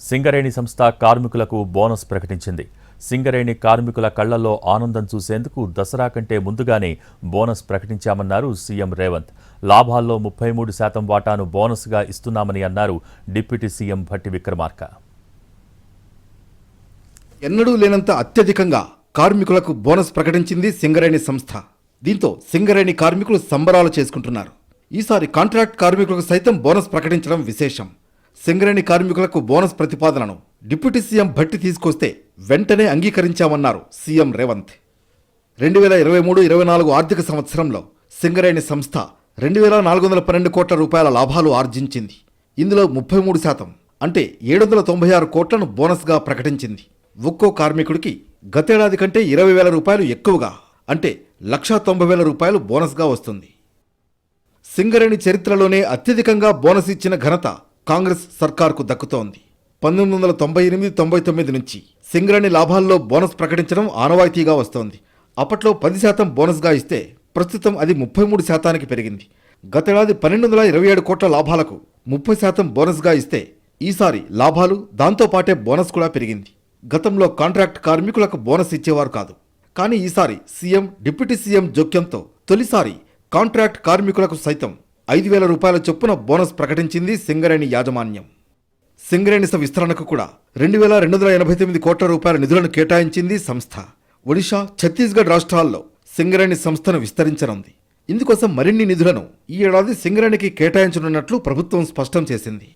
సింగరేణి సంస్థ కార్మికులకు బోనస్ ప్రకటించింది. సింగరేణి కార్మికుల కళ్ళలో ఆనందం చూసేందుకు దసరా కంటే ముందుగానే బోనస్ ప్రకటించామన్నారు సీఎం రేవంత్. లాభాల్లో ముప్పై మూడు శాతం వాటాను బోనస్గా ఇస్తున్నామని అన్నారు డిప్యూటీ సీఎం భట్టి విక్రమార్క. ఎన్నడూ లేనంత అత్యధికంగా కార్మికులకు బోనస్ ప్రకటించింది సింగరేణి సంస్థ. దీంతో సింగరేణి కార్మికులు సంబరాలు చేసుకుంటున్నారు. ఈసారి కాంట్రాక్ట్ కార్మికులకు సైతం బోనస్ ప్రకటించడం విశేషం. సింగరేణి కార్మికులకు బోనస్ ప్రతిపాదనను డిప్యూటీ సీఎం భట్టి తీసుకొస్తే వెంటనే అంగీకరించామన్నారు సీఎం రేవంత్. రెండు వేల ఇరవై మూడు ఇరవై నాలుగు ఆర్థిక సంవత్సరంలో సింగరేణి సంస్థ రెండు వేల నాలుగు వందల పన్నెండు కోట్ల రూపాయల లాభాలు ఆర్జించింది. ఇందులో ముప్పై మూడు శాతం అంటే ఏడు వందల తొంభై ఆరు కోట్లను బోనస్గా ప్రకటించింది. ఒక్కో కార్మికుడికి గతేడాది కంటే ఇరవై వేల రూపాయలు ఎక్కువగా అంటే లక్షా తొంభై వేల రూపాయలు బోనస్గా వస్తుంది. సింగరేణి చరిత్రలోనే అత్యధికంగా బోనస్ ఇచ్చిన ఘనత కాంగ్రెస్ సర్కార్కు దక్కుతోంది. పంతొమ్మిది వందల తొంభై ఎనిమిది తొంభై తొమ్మిది నుంచి సింగరేణి లాభాల్లో బోనస్ ప్రకటించడం ఆనవాయితీగా వస్తోంది. అప్పట్లో పది శాతం బోనస్గా ఇస్తే ప్రస్తుతం అది ముప్పై మూడు శాతానికి పెరిగింది. గతేడాది పన్నెండు వందల ఇరవై ఏడు కోట్ల లాభాలకు ముప్పై శాతం బోనస్గా ఇస్తే ఈసారి లాభాలు దాంతోపాటే బోనస్ కూడా పెరిగింది. గతంలో కాంట్రాక్ట్ కార్మికులకు బోనస్ ఇచ్చేవారు కాదు. కానీ ఈసారి సీఎం డిప్యూటీ సీఎం జోక్యంతో తొలిసారి కాంట్రాక్ట్ కార్మికులకు సైతం ఐదు వేల రూపాయల చొప్పున బోనస్ ప్రకటించింది సింగరేణి యాజమాన్యం. సింగరేణి విస్తరణకు కూడా రెండు వేల రెండు వందల ఎనభై తొమ్మిది కోట్ల రూపాయల నిధులను కేటాయించింది సంస్థ. ఒడిషా ఛత్తీస్గఢ్ రాష్ట్రాల్లో సింగరేణి సంస్థను విస్తరించనుంది. ఇందుకోసం మరిన్ని నిధులను ఈ ఏడాది సింగరేణికి కేటాయించనున్నట్లు ప్రభుత్వం స్పష్టం చేసింది.